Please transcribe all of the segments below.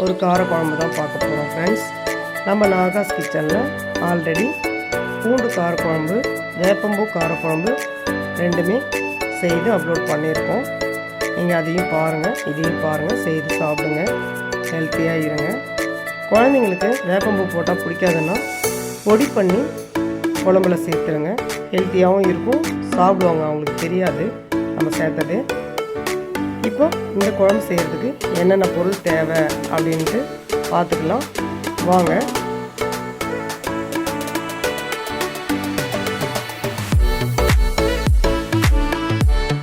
ஒரு காரக்குழம்பு தான் பார்க்க போகிறோம் ஃப்ரெண்ட்ஸ் நம்ம நாகாஸ் கிச்சனில் ஆல்ரெடி பூண்டு காரக்குழம்பு வேப்பம்பூ காரக்குழம்பு ரெண்டுமே செய்து அப்லோட் பண்ணியிருக்கோம். நீங்கள் அதையும் பாருங்கள் இதையும் பாருங்கள் செய்து சாப்பிடுங்க ஹெல்த்தியாக இருங்க. குழந்தைங்களுக்கு வேப்பம்பூ போட்டால் பிடிக்காதுன்னா பொடி பண்ணி குழம்புல சேர்த்துருங்க. ஹெல்த்தியாகவும் இருக்கும் சாப்பிடுவாங்க அவங்களுக்கு தெரியாது. நம்ம சேர்த்தது இப்போ இந்த குழம்பு செய்கிறதுக்கு என்னென்ன பொருள் தேவை அப்படின்ட்டு பார்த்துக்கலாம் வாங்க.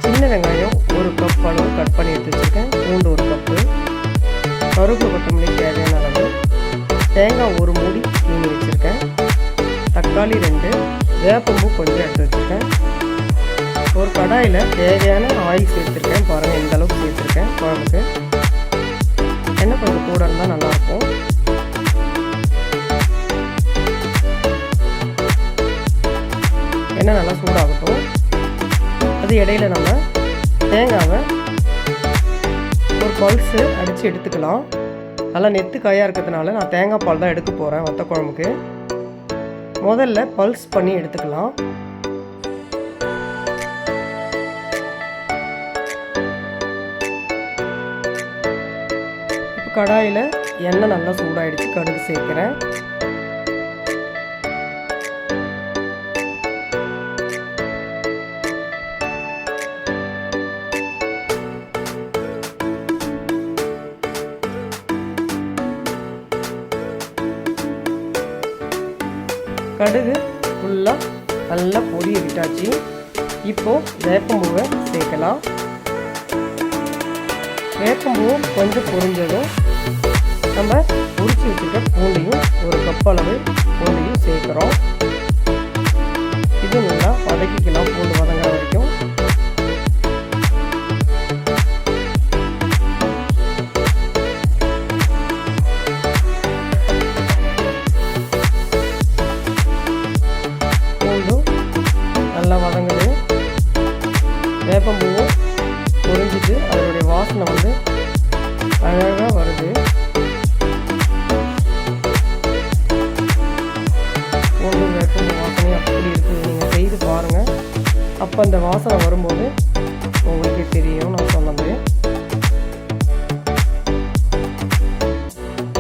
சின்ன வெங்காயம் ஒரு கப் அளவு கட் பண்ணி எடுத்து வச்சுருக்கேன். பூண்டு ஒரு கப்பு கருப்பு கொத்தமல்லி தேவையான அளவு. தேங்காய் ஒரு மூடி தீனி வச்சுருக்கேன். தக்காளி ரெண்டு. வேப்பம்பூ கொஞ்சம் எடுத்து வச்சுருக்கேன். ஒரு கடாயில் தேவையான ஆயில் சேர்த்துருக்கேன். பாருங்கள் இந்த அளவுக்கு சேர்த்துருக்கேன் குழம்புக்கு. எண்ணெய் கொஞ்சம் கூட இருந்தால் நல்லாயிருக்கும். எண்ணெய் நல்லா சூடாகட்டும். அது இடையில நம்ம தேங்காவை ஒரு பல்ஸு அடித்து எடுத்துக்கலாம். நல்லா நெத்து காயாக இருக்கிறதுனால நான் தேங்காய் பால் தான் எடுக்க போகிறேன் வத்த குழம்புக்கு. முதல்ல பல்ஸ் பண்ணி எடுத்துக்கலாம். கடாயில் எண்ணெய் நல்லா சூடாயிடுச்சு கடுகு சேர்க்குறேன். கடுகு ஃபுல்லாக நல்லா பொரிய விட்டாச்சு. இப்போது வேப்பம்பூவை சேர்க்கலாம். வேப்பம்பூ கொஞ்சம் பொரிஞ்சதும் நம்ம உரிச்சு வச்சுருக்க பூண்டையும் ஒரு கப் அளவு பூண்டையும் சேர்க்குறோம். இது நல்லா வதக்கிக்கலாம் பூண்டு வதங்குற வரைக்கும். எப்படி இருக்குது நீங்கள் செய்து பாருங்கள் அப்போ அந்த வாசனை வரும்போது உங்களுக்கே தெரியும் நான் சொன்னது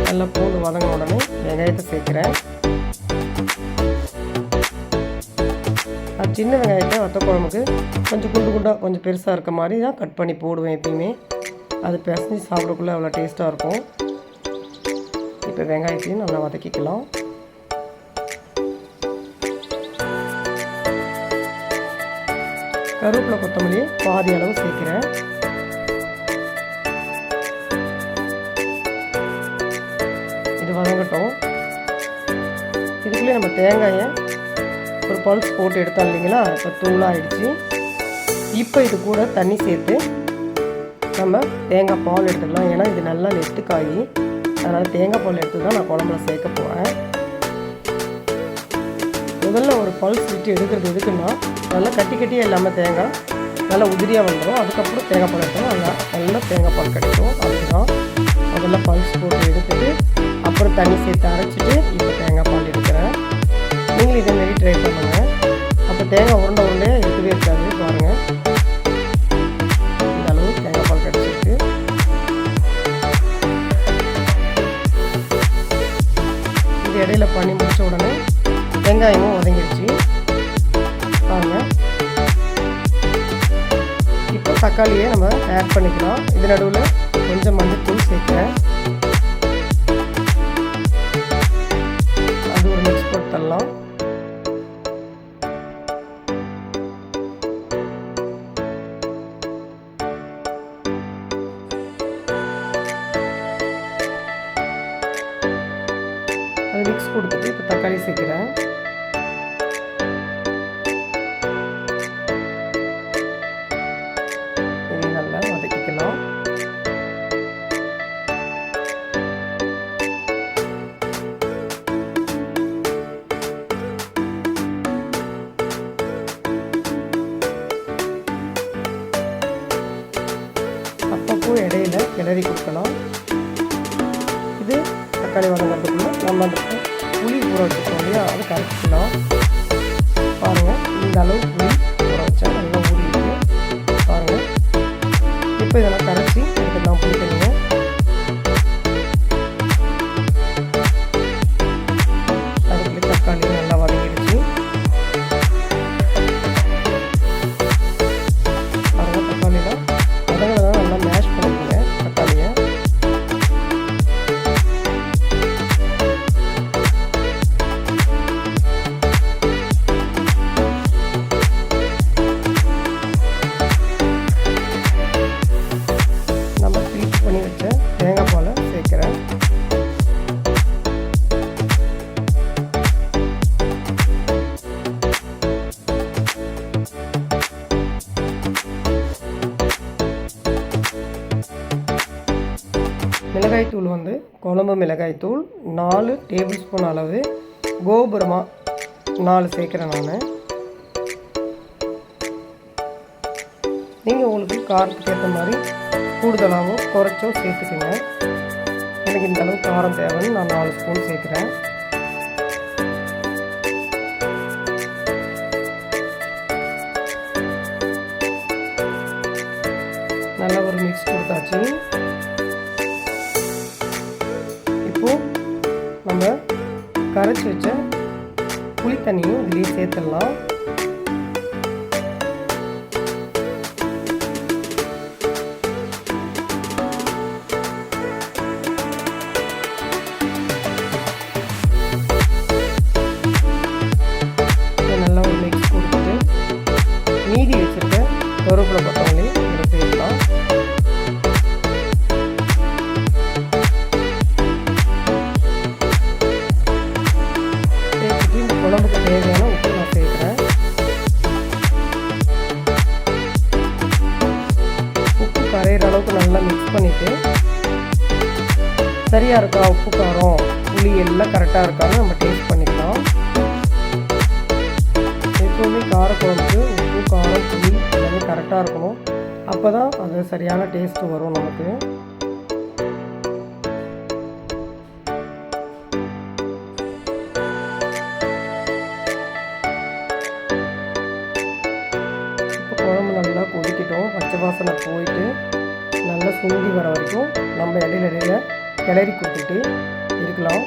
நல்லா பூண்டு வதங்க உடனே வெங்காயத்தை சேர்க்குறேன். அது சின்ன வெங்காயத்தை வத்த குழம்புக்கு கொஞ்சம் குண்டு குண்டாக கொஞ்சம் பெருசாக இருக்க மாதிரி தான் கட் பண்ணி போடுவேன் எப்பயுமே. அது பிசைஞ்சு சாப்பிடக்குள்ளே அவ்வளோ டேஸ்ட்டாக இருக்கும். இப்போ வெங்காயத்தையும் நல்லா வதக்கிக்கலாம். கருவேப்பிலை கொத்தமல்லி பாதி அளவு சேர்க்குறேன். இது வதங்கட்டும். இதுக்குள்ளே நம்ம தேங்காயை ஒரு பல்ஸ் போட்டு எடுத்தோம் இல்லைங்களா? இப்போ தூளாகிடுச்சு இப்போ இது கூட தண்ணி சேர்த்து நம்ம தேங்காய் பால் எடுத்துக்கலாம் ஏன்னா இது நல்லா நெட்டு காய் அதனால் தேங்காய் பால் எடுத்து தான் நான் குழம்புல சேர்க்க போகிறேன் முதல்ல ஒரு பல்ஸ் விட்டு எடுக்கிறது எதுக்குன்னா நல்லா கட்டி கட்டியே இல்லாமல் தேங்காய் நல்லா உதிரியாக வந்துடும். அதுக்கப்புறம் தேங்காய் பால் எடுத்தோம் நல்லா நல்லா தேங்காய் பால் கிடைக்கும். அதுதான். அதில் பல்ஸ் போட்டு எடுத்துட்டு அப்புறம் தண்ணி சேர்த்து அரைச்சிட்டு இப்போ தேங்காய் பால் எடுக்கிறேன். நீங்களும் இதே மாரி ட்ரை பண்ணுங்கள் அப்போ தேங்காய் உருண்டை உருண்டே இருக்கவே இருக்காது. பாருங்கள் இந்த அளவு தேங்காய் பால் கிடச்சிருக்கு. இது இடையில பண்ணி முடிச்ச உடனே வெங்காயமும் தக்காளியை நம்ம ஆட் பண்ணிக்கலாம். இது நடுவில் கொஞ்சம் மஞ்சத்தூள் சேர்க்குறேன். அது ஒரு மிக்ஸ் கொடுத்துடலாம் மிக்ஸ் கொடுத்துட்டு இப்போ தக்காளி சேர்க்குறேன். கிளறி கொடுக்கணும். இது தக்காளி வதங்கிறதுக்குள்ள நம்ம அந்த புளி ஊற வச்சுருக்கோம் இல்லையா? அது கரைச்சிக்கலாம். பாருங்கள் இந்த அளவு புளி ஊற வச்சா நல்லா ஊறி பாருங்கள் இப்போ இதெல்லாம் கரைச்சி எடுத்துக்கலாம் புளி தண்ணியை மிளகாய்த்தூள் வந்து குழம்பு மிளகாய்த்தூள் நாலு டேபிள் ஸ்பூன் அளவு கோபுரமாக நாலு சேர்க்குறேன் நான். நீங்கள் உங்களுக்கு காரத்துக்கு ஏற்ற மாதிரி கூடுதலாகவோ குறைச்சோ சேர்த்துக்கோங்க. எனக்கு இந்த அளவு காரம் தேவைன்னு நான் நாலு ஸ்பூன் சேர்க்குறேன். நல்லா ஒரு மிக்ஸ் கொடுத்தாச்சு. கரைச்சி வச்ச புளி தண்ணியும் இதுலேயே சேர்த்துடலாம். இதை நல்லா ஒரு மிக்ஸ் கொடுத்துட்டு மீதி வச்சுருக்க கருவேப்பிலை சேர்க்கலாம் கரையிற அளவுக்கு நல்லா மிக்ஸ் பண்ணிவிட்டு சரியாக இருக்கா? உப்பு காரம் புளி எல்லாம் கரெக்டாக இருக்கான்னு நம்ம டேஸ்ட் பண்ணிக்கலாம். எப்போவுமே காரக்குழம்புக்கு உப்பு காரம் புளி எல்லாமே கரெக்டாக இருக்கணும். அப்போ தான் அது சரியான டேஸ்ட் வரும் நமக்கு. இப்போ குழம்பு நல்லா கொதிக்கட்டும். பச்சை வாசனை போயிட்டு சுண்டி வர வரைக்கும் நம்ம இடையில இடையில கிளறி கொடுத்துட்டு இருக்கலாம்.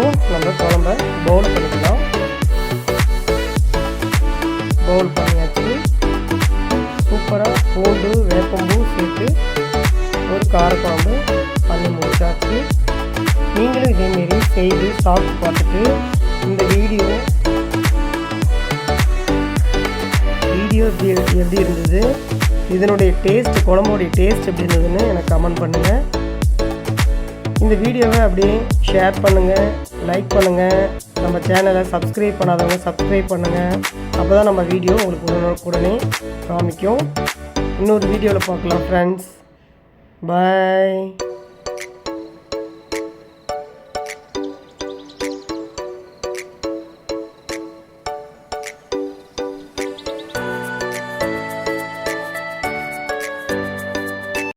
இப்போ நம்ம குழம்ப பவுல் பண்ணிக்கலாம். பவுல் பண்ணியாச்சு. சூப்பராக பூண்டு வேப்பம்பூ சேர்த்து ஒரு காரக்குழம்பு பண்ணி முடிச்சாச்சு. நீங்களும் இதேமாரி செய்து சாப்பிட்டு பார்த்துட்டு இந்த வீடியோ வீடியோ எப்படி எப்படி இருந்தது? இதனுடைய டேஸ்ட் குழம்போடைய டேஸ்ட் எப்படி இருந்ததுன்னு எனக்கு கமெண்ட் பண்ணுங்கள் இந்த வீடியோவை அப்படியே ஷேர் பண்ணுங்கள் லைக் பண்ணுங்கள் நம்ம சேனலை சப்ஸ்கிரைப் பண்ணாதவங்க சப்ஸ்கிரைப் பண்ணுங்கள் அப்போ தான் நம்ம வீடியோ உங்களுக்கு உடனே காமிக்கும். இன்னொரு வீடியோவில் பார்க்கலாம் ஃப்ரெண்ட்ஸ் பாய்